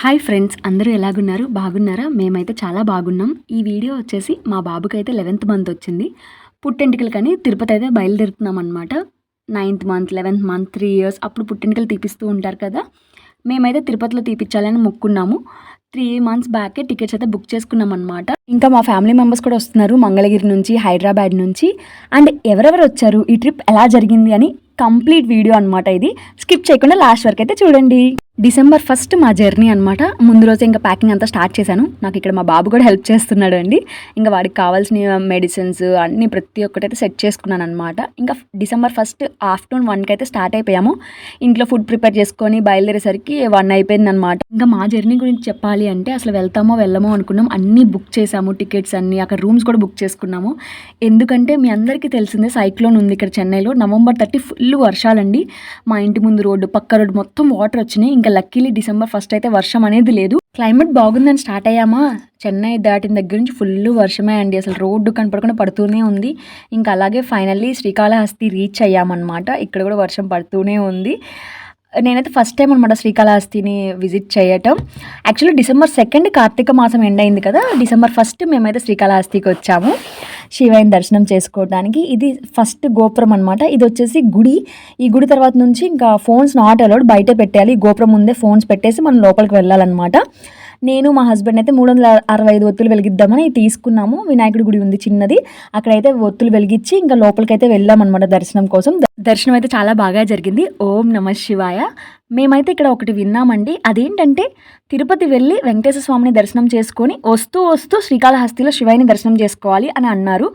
Hi friends అందరూ ఎలాగున్నారు? బాగున్నారా? మేమైతే చాలా బాగున్నాం. ఈ వీడియో వచ్చేసి మా బాబుకి అయితే లెవెన్త్ మంత్ వచ్చింది పుట్టెంటికలకని తిరుపతి అయితే బయలుదేరుతున్నాం అనమాట ninth month eleventh month three years అప్పుడు పుట్టెంటికలు తీపిస్తూ ఉంటారు కదా. మేమైతే తిరుపతిలో తీపిచ్చాలని మొక్కున్నాము. త్రీ మంత్స్ బ్యాకే టికెట్స్ అయితే బుక్ చేసుకున్నాం అనమాట ఇంకా మా ఫ్యామిలీ మెంబర్స్ కూడా వస్తున్నారు మంగళగిరి నుంచి హైదరాబాద్ నుంచి. అండ్ ఎవరెవరు వచ్చారు? ఈ ట్రిప్ ఎలా జరిగింది అని కంప్లీట్ వీడియో అనమాట ఇది. స్కిప్ చేయకుండా లాస్ట్ వరకు అయితే చూడండి. డిసెంబర్ ఫస్ట్ మా జర్నీ అనమాట ముందు రోజు ఇంకా ప్యాకింగ్ అంతా స్టార్ట్ చేశాను. నాకు ఇక్కడ మా బాబు కూడా హెల్ప్ చేస్తున్నాడు అండి. ఇంకా వాడికి కావాల్సిన మెడిసిన్స్ అన్ని ప్రతి ఒక్కటైతే సెట్ చేసుకున్నాను అనమాట ఇంకా డిసెంబర్ ఫస్ట్ ఆఫ్టర్నూన్ వన్కి అయితే స్టార్ట్ అయిపోయాము. ఇంట్లో ఫుడ్ ప్రిపేర్ చేసుకొని బయలుదేరేసరికి వన్ అయిపోయింది అనమాట ఇంకా మా జర్నీ గురించి చెప్పాలి అంటే అసలు వెళ్తామో వెళ్ళమో అనుకున్నాం. అన్నీ బుక్ చేసాము టికెట్స్ అన్ని అక్కడ రూమ్స్ కూడా బుక్ చేసుకున్నాము. ఎందుకంటే మీ అందరికీ తెలిసిందే సైక్లోన్ ఉంది ఇక్కడ చెన్నైలో. నవంబర్ థర్టీ ఫుల్ వర్షాలండి. మా ఇంటి ముందు రోడ్డు పక్క రోడ్డు మొత్తం వాటర్ వచ్చినాయి. ఇంకా లక్కీలీ డిసెంబర్ ఫస్ట్ అయితే వర్షం అనేది లేదు. క్లైమేట్ బాగుందని స్టార్ట్ అయ్యామా? చెన్నై దాటిన దగ్గర నుంచి ఫుల్ వర్షమే అండి. అసలు రోడ్డు కనపడకుండా పడుతూనే ఉంది. ఇంకా అలాగే ఫైనల్లీ శ్రీకాళహస్తి రీచ్ అయ్యామన్నమాట. ఇక్కడ కూడా వర్షం పడుతూనే ఉంది. నేనైతే ఫస్ట్ టైం అనమాట శ్రీకాళహస్తిని విజిట్ చేయటం. యాక్చువల్లీ డిసెంబర్ సెకండ్ కార్తీక మాసం ఎండ్ అయింది కదా డిసెంబర్ ఫస్ట్ మేమైతే శ్రీకాళహస్తికి వచ్చాము. శివయ్యని దర్శనం చేసుకోవడానికి. ఇది ఫస్ట్ గోపురం అనమాట ఇది వచ్చేసి గుడి. ఈ గుడి తర్వాత నుంచి ఇంకా ఫోన్స్ నాట్ అలౌడ్ బయట పెట్టాలి గోపురం ముందే ఫోన్స్ పెట్టేసి మనం లోపలికి వెళ్ళాలన్నమాట. నేను మా హస్బెండ్ అయితే మూడు వందల అరవై ఐదు ఒత్తులు వెలిగిద్దామని తీసుకున్నాము. వినాయకుడి గుడి ఉంది చిన్నది. అక్కడైతే ఒత్తులు వెలిగించి ఇంకా లోపలికైతే వెళ్ళామన్నమాట దర్శనం కోసం. దర్శనం అయితే చాలా బాగా జరిగింది. ఓం నమ శివాయ. మేమైతే ఇక్కడ ఒకటి విన్నామండి. అదేంటంటే తిరుపతి వెళ్ళి వెంకటేశ్వర స్వామిని దర్శనం చేసుకొని వస్తూ వస్తూ శ్రీకాళహస్తిలో శివాయిని దర్శనం చేసుకోవాలి అని అన్నారు.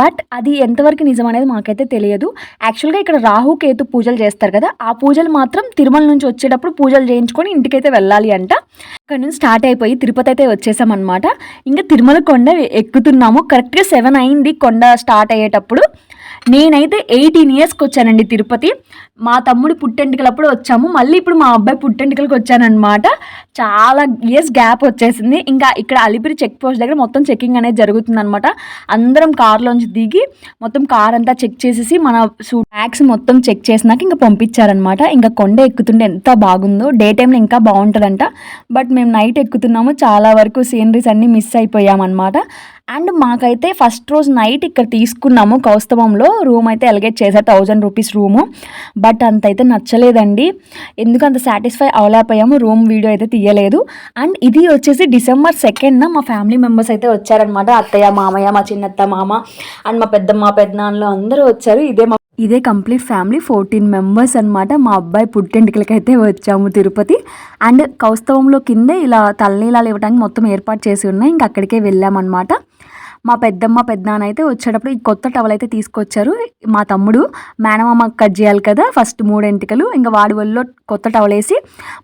బట్ అది ఎంతవరకు నిజం అనేది మాకైతే తెలియదు. యాక్చువల్గా ఇక్కడ రాహు కేతు పూజలు చేస్తారు కదా ఆ పూజలు మాత్రం తిరుమల నుంచి వచ్చేటప్పుడు పూజలు చేయించుకొని ఇంటికైతే వెళ్ళాలి అంట. అక్కడ నుంచి స్టార్ట్ అయిపోయి తిరుపతి అయితే వచ్చేసామన్నమాట. ఇంకా తిరుమల కొండ ఎక్కుతున్నాము. కరెక్ట్గా సెవెన్ అయింది కొండ స్టార్ట్ అయ్యేటప్పుడు. నేనైతే ఎయిటీన్ ఇయర్స్కి వచ్చానండి తిరుపతి. మా తమ్ముడు పుట్టెంటికలప్పుడు వచ్చాము. మళ్ళీ ఇప్పుడు మా అబ్బాయి పుట్టెంటికలకు వచ్చానమాట చాలా ఇయర్స్ గ్యాప్ వచ్చేసింది. ఇంకా ఇక్కడ అలిపిరి చెక్ పోస్ట్ దగ్గర మొత్తం చెకింగ్ అనేది జరుగుతుంది అనమాట అందరం కార్లోంచి దిగి మొత్తం కార్ అంతా చెక్ చేసేసి మన బ్యాగ్స్ మొత్తం చెక్ చేసినాక ఇంకా పంపించారనమాట ఇంకా కొండ ఎక్కుతుంటే ఎంత బాగుందో. డే టైంలో ఇంకా బాగుంటుందంట. బట్ మేము నైట్ ఎక్కుతున్నాము. చాలా వరకు సీనరీస్ అన్నీ మిస్ అయిపోయామన్నమాట. అండ్ మాకైతే ఫస్ట్ రోజు నైట్ ఇక్కడ తీసుకున్నాము కౌస్తవంలో రూమ్ అయితే ఎలిగేట్ చేశారు థౌజండ్ రూపీస్ రూము. బట్ అంత అయితే నచ్చలేదండి. ఎందుకు అంత సాటిస్ఫై అవలేకపోయాము రూమ్ వీడియో అయితే తీయలేదు. అండ్ ఇది వచ్చేసి డిసెంబర్ సెకండ్న మా ఫ్యామిలీ మెంబర్స్ అయితే వచ్చారనమాట అత్తయ్య మామయ్య మా చిన్నత్త మామ అండ్ మా పెద్దమ్మ పెద్దనాన్నలు అందరూ వచ్చారు. ఇదే మా ఇదే కంప్లీట్ ఫ్యామిలీ ఫోర్టీన్ మెంబర్స్ అనమాట మా అబ్బాయి పుట్టింటికలకైతే వచ్చాము తిరుపతి. అండ్ కౌస్తవంలో కిందే ఇలా తలనీలాలు ఇవ్వడానికి మొత్తం ఏర్పాటు చేసి ఉన్నాయి. ఇంక అక్కడికే వెళ్ళామన్నమాట. మా పెద్దమ్మ పెద్దనాన్న అయితే వచ్చేటప్పుడు ఈ కొత్త టవల్ అయితే తీసుకొచ్చారు. మా తమ్ముడు మేనమామ కట్ చేయాలి కదా ఫస్ట్ మూడెంటికలు ఇంకా వాడి వల్ల కొత్త టవల్ వేసి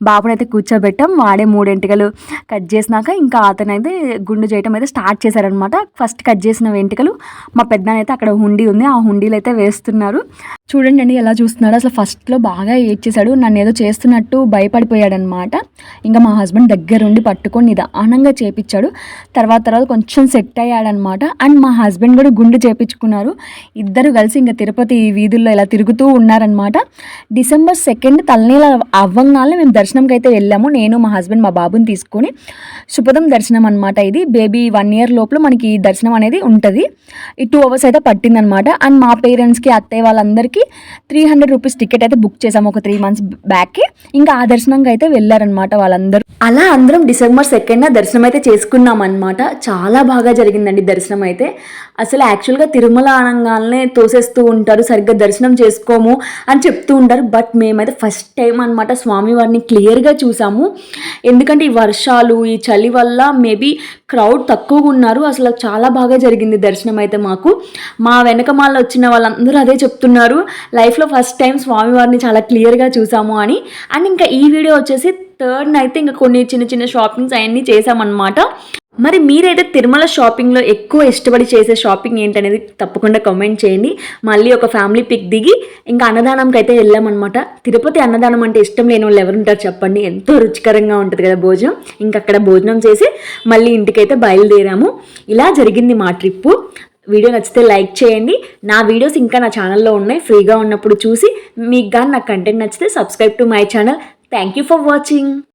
బాబునైతే కూర్చోబెట్టాం. వాడే మూడెంటికలు కట్ చేసినాక ఇంకా అతనైతే గుండు చేయటం అయితే స్టార్ట్ చేశారనమాట ఫస్ట్ కట్ చేసిన వెంటికలు మా పెద్దనైతే అక్కడ హుండీ ఉంది. ఆ హుండీలు అయితే వేస్తున్నారు. చూడండి అండి ఎలా చూస్తున్నాడు. అసలు ఫస్ట్లో బాగా ఏడ్చేశాడు. నన్ను ఏదో చేస్తున్నట్టు భయపడిపోయాడనమాట ఇంకా మా హస్బెండ్ దగ్గరుండి పట్టుకొని నిదానంగా చేపించాడు. తర్వాత తర్వాత కొంచెం సెట్ అయ్యాడనమాట అండ్ మా హస్బెండ్ కూడా గుండు చేపించుకున్నారు. ఇద్దరు కలిసి ఇంకా తిరుపతి వీధుల్లో ఇలా తిరుగుతూ ఉన్నారనమాట డిసెంబర్ సెకండ్ తలనీల అవ్వంగానే మేము దర్శనంకి అయితే వెళ్ళాము. నేను మా హస్బెండ్ మా బాబుని తీసుకొని శుభదం దర్శనం అనమాట ఇది. బేబీ వన్ ఇయర్ లోపల మనకి దర్శనం అనేది ఉంటుంది. ఈ టూ అవర్స్ అయితే పట్టిందనమాట అండ్ మా పేరెంట్స్కి అత్తయ్య వాళ్ళందరికీ త్రీ హండ్రెడ్ రూపీస్ టికెట్ అయితే బుక్ చేసాము ఒక త్రీ మంత్స్ బ్యాక్కి ఇంకా ఆ దర్శనంగా అయితే వెళ్ళారనమాట వాళ్ళందరూ. అలా అందరం డిసెంబర్ సెకండ్ దర్శనం అయితే చేసుకున్నాం అనమాట చాలా బాగా జరిగిందండి దర్శనం అయితే. అసలు యాక్చువల్గా తిరుమల అనగానే తోసేస్తూ ఉంటారు సరిగ్గా దర్శనం చేసుకోము అని చెప్తూ ఉంటారు. బట్ మేమైతే ఫస్ట్ టైం అనమాట స్వామివారిని క్లియర్గా చూసాము. ఎందుకంటే ఈ వర్షాలు ఈ చలి వల్ల మేబీ క్రౌడ్ తక్కువగా ఉన్నారు. అసలు చాలా బాగా జరిగింది దర్శనం అయితే మాకు. మా వెనక మాల వచ్చిన వాళ్ళందరూ అదే చెప్తున్నారు. లైఫ్లో ఫస్ట్ టైం స్వామివారిని చాలా క్లియర్గా చూసాము అని. అండ్ ఇంకా ఈ వీడియో వచ్చేసి థర్డ్ అయితే ఇంకా కొన్ని చిన్న చిన్న షాపింగ్స్ అవన్నీ చేసామన్నమాట. మరి మీరైతే తిరుమల షాపింగ్లో ఎక్కువ ఇష్టపడి చేసే షాపింగ్ ఏంటనేది తప్పకుండా కామెంట్ చేయండి. మళ్ళీ ఒక ఫ్యామిలీ పిక్ దిగి ఇంకా అన్నదానంకి అయితే వెళ్ళామన్నమాట. తిరుపతి అన్నదానం అంటే ఇష్టం లేని వాళ్ళు ఎవరుంటారు చెప్పండి. ఎంతో రుచికరంగా ఉంటుంది కదా భోజనం. ఇంకా అక్కడ భోజనం చేసి మళ్ళీ ఇంటికైతే బయలుదేరాము. ఇలా జరిగింది మా ట్రిప్పు. వీడియో నచ్చితే లైక్ చేయండి. నా వీడియోస్ ఇంకా నా ఛానల్లో ఉన్నాయి. ఫ్రీగా ఉన్నప్పుడు చూసి మీకు కానీ నా కంటెంట్ నచ్చితే subscribe to my channel thank you for watching